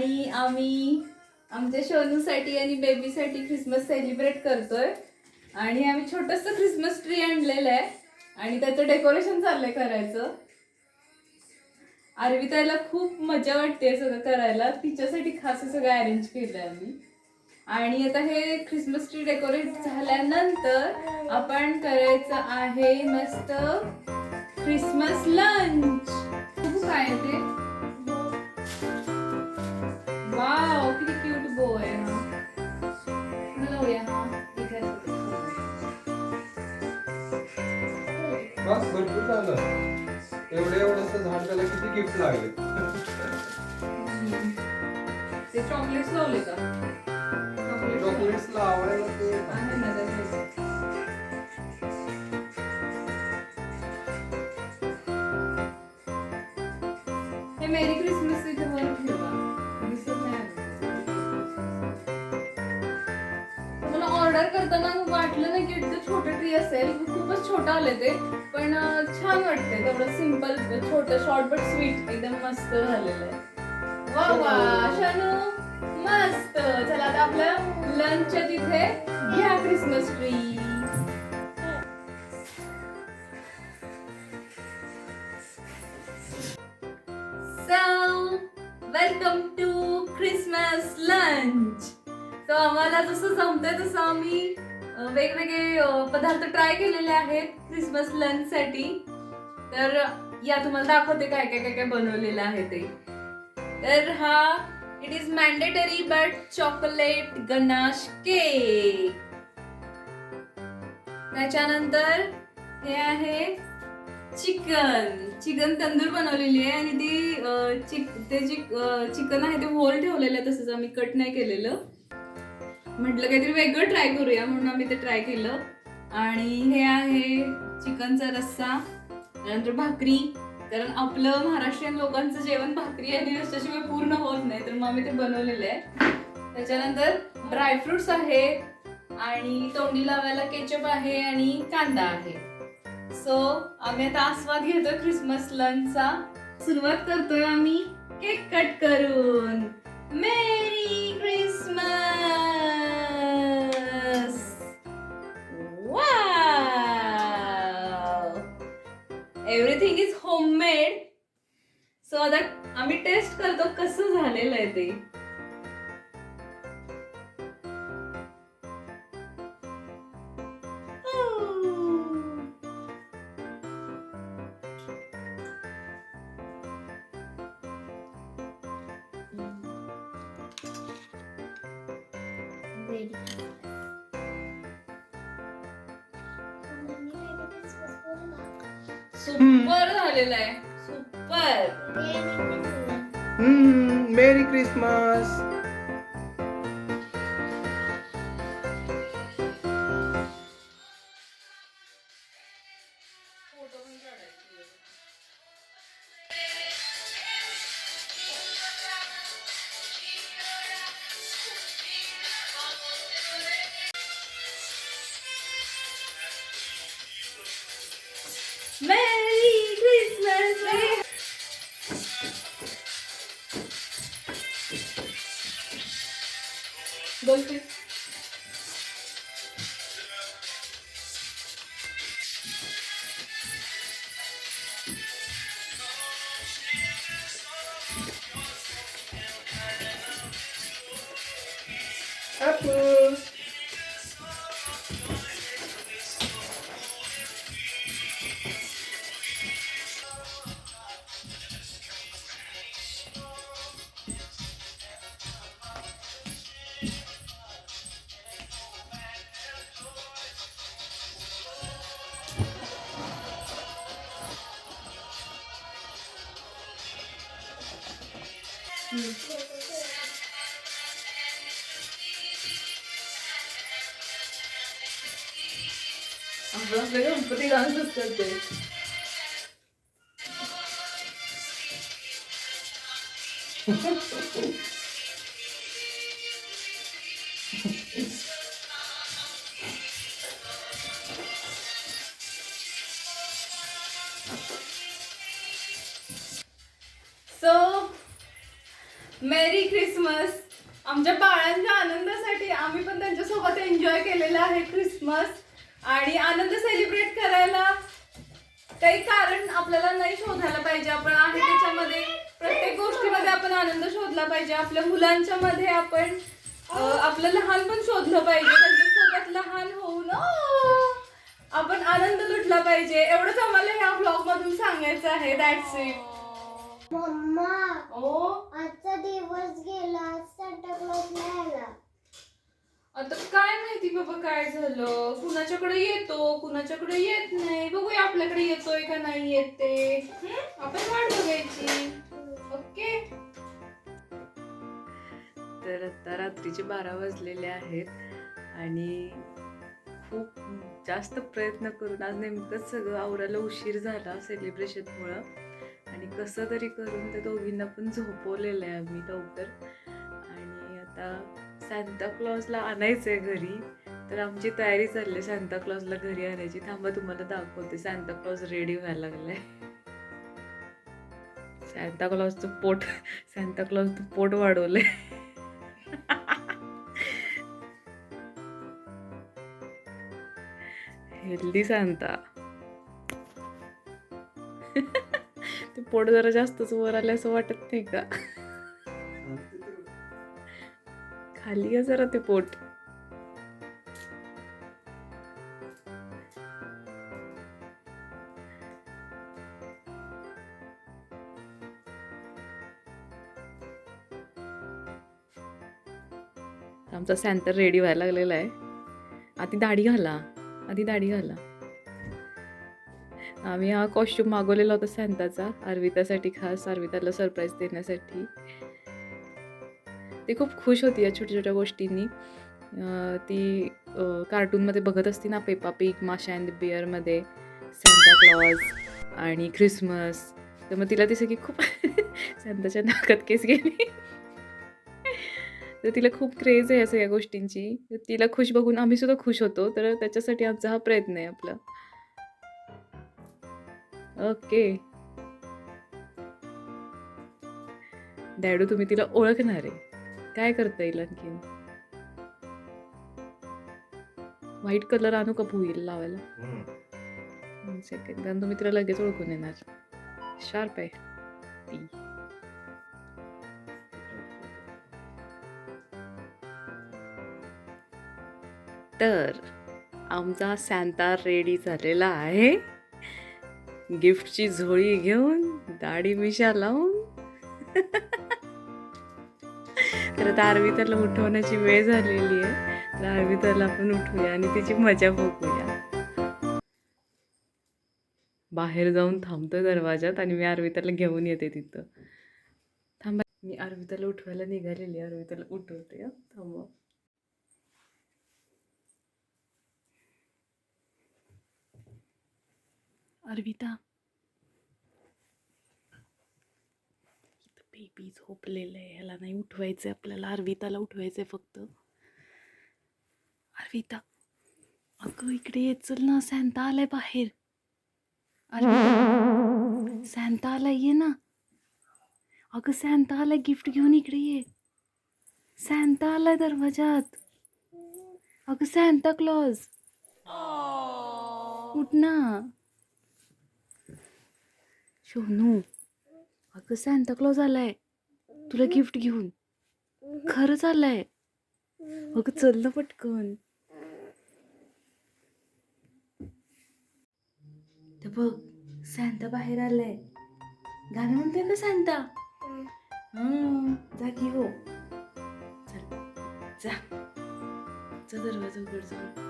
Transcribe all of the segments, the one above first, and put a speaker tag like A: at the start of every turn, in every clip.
A: आणि आम्ही आमच्या शोनूसाठी आणि बेबीसाठी ख्रिसमस सेलिब्रेट करतोय. आणि आम्ही छोटस ख्रिसमस ट्री आणलेलं आहे. आणि त्याचं डेकोरेशन चाललंय करायचं. आरविताला खूप मजा वाटते सगळं करायला. तिच्यासाठी खास सगळं अरेंज केलंय आम्ही. आणि आता हे ख्रिसमस ट्री डेकोरेट झाल्यानंतर आपण करायचं आहे मस्त ख्रिसमस लंच खूप काय आहे ते.
B: बस भरपूर झालं. एवढे एवढंसं झाड त्याला किती गिफ्ट लागले.
A: ते चॉकलेट्स लावले का? चॉकलेट
B: चॉकलेट्सला आवडायला ते
A: आहे ना त्याच्यात. हे मेरी क्रिसमस इथे वर ठेवा. दिसत नाही ऑर्डर करताना वाटलं नाही की इतकं छोटं ट्री असेल. खूपच छोटं आले ते पण छान वाटते तेवढं सिंपल छोटं शॉर्ट बट स्वीट एकदम मस्त झालेलं आहे. वा वा. शनू मस्त. चला आता आपल्या लंचच्या तिथे. घ्या Christmas tree welcome to Christmas lunch so आम्हाला जसं जमतंय तसं आम्ही वेगवेगळे पदार्थ ट्राय केलेले आहेत क्रिसमस लंच साठी. तर या तुम्हाला दाखवते काय काय काय काय बनवलेलं आहे ते. तर हा it is mandatory but chocolate ganache cake त्याच्यानंतर हे आहे चिकन चिकन तंदूर बनवलेली आहे आणि ती चिक ते जे चिकन आहे ते होल ठेवलेलं आहे तसंच आम्ही कट नाही केलेलं. म्हटलं काहीतरी वेगळं ट्राय करूया म्हणून आम्ही ते ट्राय केलं. आणि हे आहे चिकनचा रस्सा त्यानंतर भाकरी कारण आपलं महाराष्ट्रीयन लोकांचं जेवण भाकरी आणि रस्त्याशिवाय पूर्ण होत नाही तर मग आम्ही ते बनवलेलं आहे. त्याच्यानंतर ड्रायफ्रुट्स आहेत आणि तोंडी लावायला केचप आहे आणि कांदा आहे. सो आम्ही आता आस्वाद घेतोय क्रिसमस लंचचा सुरुवात करतोय आम्ही केक कट करून. मे सो आता आम्ही टेस्ट करतो कसं झालेलं आहे ते. सुपर झालेलं आहे. Super
B: merry Christmas
A: merry
B: Apple.
A: आपलं गणपती डान्सच करते सो मेरी क्रिसमस आमच्या बाळांच्या आनंदासाठी आम्ही पण त्यांच्यासोबत एन्जॉय केलेला आहे क्रिसमस आणि आनंद सेलिब्रेट करायला काही कारण आपल्याला नाही शोधायला पाहिजे आपण. आहे त्याच्यामध्ये प्रत्येक गोष्टीमध्ये आपण आनंद शोधला पाहिजे. आपल्या मुलांच्या मध्ये आपण आपलं लहानपण शोधलं पाहिजे. त्यांच्यासोबत लहान होऊन आपण आनंद लुटला पाहिजे. एवढंच आम्हाला ह्या ब्लॉग मधून सांगायचं आहे. दॅट्स इट
C: मम्मा
A: ओ?
C: आजचा दिवस गेला. सांता क्लॉज नाही आला.
A: आता काय माहिती बाबा काय झालं? कुणाच्याकडे येतो कुणाच्याकडे येत नाही? बघूया आपल्याकडे येतोय का नाही येत ते. हं? आपण वाट बघायची. ओके? तर आता रात्रीचे बारा वाजलेले आहेत आणि खूप जास्त प्रयत्न करून आज नेमकंच सगळं आवरायला उशीर झाला सेलिब्रेशनमुळं आणि कसं तरी करून त्या दोघींना पण झोपवलेलं आहे आम्ही लवकर. आणि आता सांताक्लॉजला आणायचं आहे घरी. तर आमची तयारी चालली आहे सांताक्लॉजला घरी आणायची. थांबा तुम्हाला दाखवते. सांताक्लॉज रेडी व्हायला लागलाय. सांताक्लॉजचं पोट सांताक्लॉजचं पोट वाढवलंय. Healthy Santa. ते पोट जरा जास्तच वर आलं असं वाटत नाही का? खाली आहे जरा ते पोट. आमचा सॅन्टर रेडी व्हायला लागलेला आहे. आधी दाढी घाला. आधी दाढी घाला. आम्ही हा कॉस्ट्यूम मागवलेला होता सॅन्ताचा अर्वितासाठी खास अर्विताला सरप्राईज देण्यासाठी. ती खूप खुश होती या छोट्या छोट्या गोष्टींनी. ती कार्टूनमध्ये बघत असती ना पेपा पिक माशा अँड बिअरमध्ये सॅन्टा क्लॉज आणि ख्रिसमस तर मग तिला ती सगळी खूप सॅन्ताच्या नाकात केस गेली. तर तिला खूप क्रेज आहे या सगळ्या गोष्टींची. तर तिला खुश बघून आम्ही सुद्धा खुश होतो. तर त्याच्यासाठी आमचा हा प्रयत्न आहे आपला. ओके. डॅडू तुम्ही तिला ओळखणार. आहे काय करता येईल आणखीन व्हाईट कलर आणू का भुईल लावायला? सेकंड कारण तुम्ही तिला लगेच ओळखून येणार. शार्प आहे. ती तर आमचा सॅन्ता रेडी झालेला आहे. गिफ्टची झोळी घेऊन दाढी मिशा लावून. आता आरविताला उठवण्याची वेळ झालेली आहे. तर आरविताला आपण उठूया आणि तिची मजा बघूया. बाहेर जाऊन थांबतोय दरवाजात आणि मी आरविताला घेऊन येते तिथं. थांबा. मी आरविताला उठवायला निघालेली आहे. आरविताला उठवते हं. थांबा. बेबी झोपलेलं आहे ह्याला नाही उठवायचं आहे आपल्याला. अर्विताला उठवायचं आहे फक्त. अर्विता अगं इकडे येत चल ना. सॅन्ता आलाय बाहेर. अर्विता सॅन्ता आलाय ये ना. अगं सॅन्ता आलाय गिफ्ट घेऊन इकडे ये. सॅन्ता आलाय दरवाजात अगं सॅन्ता क्लॉज. उठ ना. शोनू अगं सॅन्टा क्लॉज आलाय. तुला गिफ्ट घेऊन. खरंच आलाय. अगं चल ना पटकन. ते बघ सॅन्टा बाहेर आलाय. गाणं म्हणतोय का सॅन्टा हं, जा की हो. चल जा. जा दरवाजा उघड जाऊ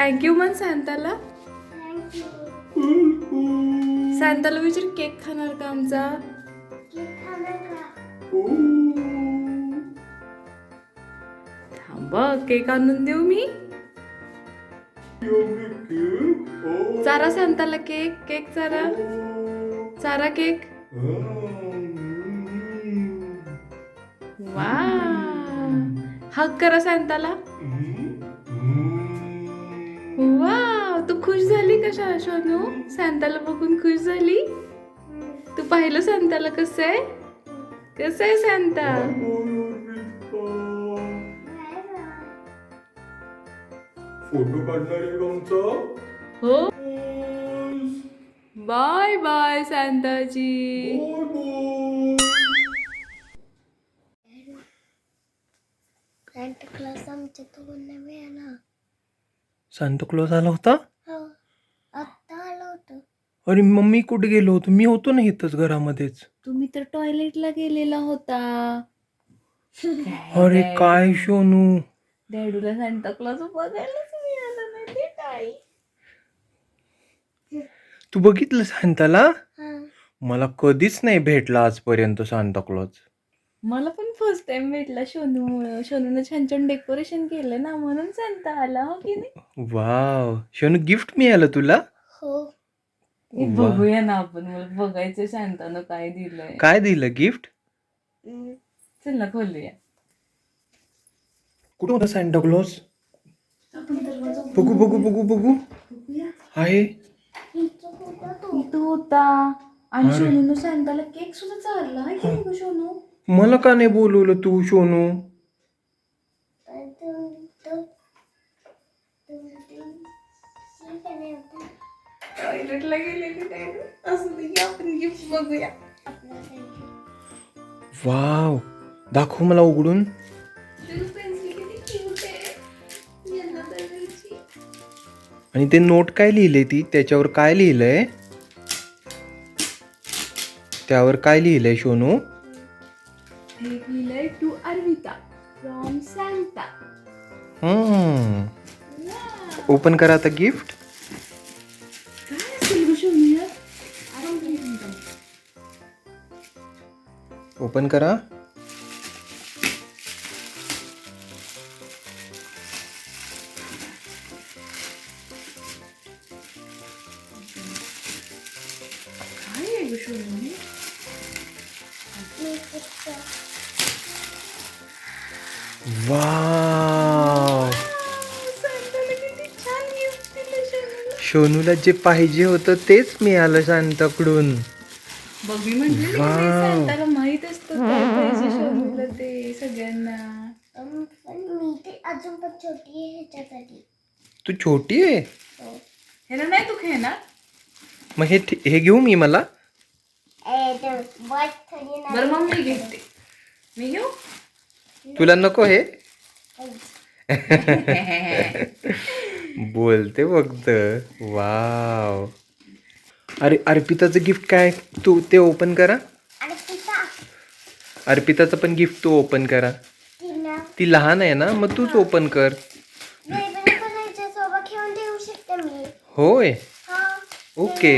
A: थँक्यू
C: म्हण
B: सांताला
A: सांताला विचार केक खाणार का आमचा थांब केक आणून देऊ मी चारा सांताला केक केक चारा चारा केक वा हक करा सांताला खुश झाली का शा- सोनू सांताला बघून खुश झाली? तू पाहिलं सांताला कसं आहे? कसं आहे सांता?
B: फोटो काढणार आहे
A: हो. बाय बाय सांताजी.
C: सांता क्लॉज आमच्या
D: सांता क्लॉज आला.
C: हो आत्ता आलं होतं?
D: अरे मम्मी कुठे गेलो होतो? मी होतो ना इथंच घरामध्येच.
A: तुम्ही तर टॉयलेटला गेलेला होता.
D: अरे काय शोनू
A: डॅडूला सांता क्लॉज बघायलाच मिळालं नाही ते काय
D: तू बघितलं सांताला?
C: हा.
D: मला कधीच नाही भेटला आजपर्यंत सांता क्लॉज
A: मला पण फर्स्ट टाइम भेटला सोनूमुळं सोनूनं छान छान डेकोरेशन केलं ना म्हणून सांता आला हो की नाही?
D: वाव. शोनू गिफ्ट मिळालं तुला?
C: हो.
A: बघूया ना आपण मला बघायचं सांतानं काय दिलंय
D: काय दिलं गिफ्ट.
A: चल ना खोलूया
D: कुठं होता क्लॉज बघू बघू बघू बघू आहे
C: इथं तू
A: होता आणि. सोनूनं सांताला केक सुद्धा चालला आहे की नाही सोनू
D: मला का नाही बोलवलं तू शोनू
C: नाही
A: असं आपण गिफ्ट बघूया.
D: वाव दाखव मला उघडून. आणि ते नोट काय लिहिलंय ती? त्याच्यावर काय लिहिलंय? त्यावर काय लिहिलंय शोनू
A: एक लिहिलंय to Arvita from Santa
D: open करा आता गिफ्ट
A: दिलं सोनूला
D: शोनूला जे पाहिजे होतं तेच मिळालं शांताकडून.
A: बघी म्हटलं
D: Wow.
A: सांताला माहीत असतं काय पाहिजे सोनूला ते सगळ्यांना
C: अम, पण मी ते अजून पण छोटी आहे ह्याच्यासाठी
D: तू छोटी आहे.
C: हो.
A: ह्याला नाही तू खेळणार?
D: मग हे ठे- हे घेऊ मी मला.
A: बरं मग मी घेते. मी घेऊ?
D: तुला नको हे. बोलते फक्त. वाव. अरे अर्पिताचं गिफ्ट काय? तू ते ओपन करा. अर्पिताचं पण गिफ्ट तू ओपन करा. ती लहान आहे ना मग तूच ओपन कर. होय.
C: हा.
D: ओके.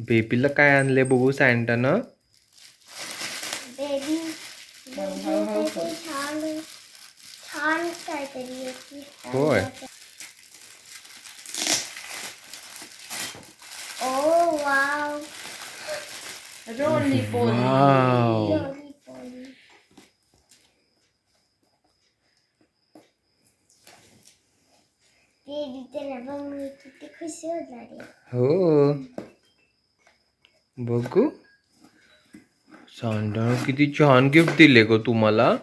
D: बेबीला काय आणले बघू सँटानं
C: बेबी बेबी छान छान काहीतरी आहे की
D: होय.
C: ओ वाव. त्याला बघ. मी किती खुशी होणार आहे
D: हो बघू सांडा किती छान गिफ्ट दिले ग तुम्हाला.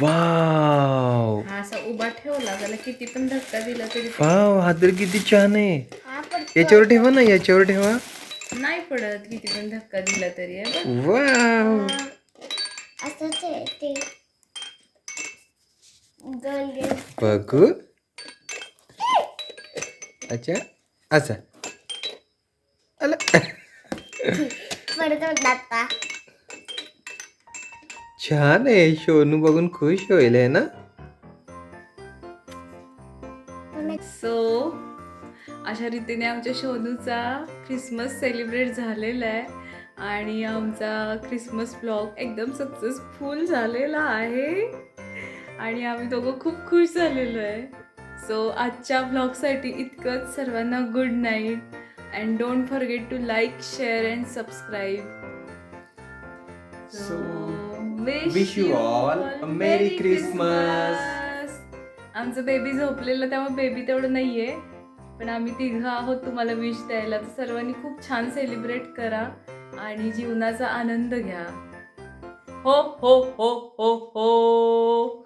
D: वाव.
A: हा असा उभा ठेवला त्याला किती पण धक्का दिला तरी
D: वाव हा तर किती छान आहे.
C: हा पण
D: याच्यावर ठेवा ना याच्यावर ठेवा.
A: नाही पडत किती पण धक्का दिला तरी.
D: वाव.
C: असंच आहे ते.
D: बघू. अच्छा. आला.
C: दाता.
D: छान आहे सोनू बघून खुश होईल आहे ना?
A: सो अशा रीतीने आमच्या शोनूचा ख्रिसमस सेलिब्रेट झालेला आहे. आणि आमचा ख्रिसमस ब्लॉग एकदम सक्सेसफुल झालेला आहे. आणि आम्ही दोघं खूप खुश झालेलो आहे. सो आजच्या ब्लॉगसाठी इतकंच. सर्वांना good night and don't forget to like share and subscribe
D: wish you all a Merry Christmas.
A: आमचं बेबी झोपलेलं त्यामुळे बेबी तेवढं नाहीये. पण आम्ही तिघं आहोत तुम्हाला विश द्यायला. तर सर्वांनी खूप छान सेलिब्रेट करा आणि जीवनाचा आनंद घ्या. हो हो हो हो हो.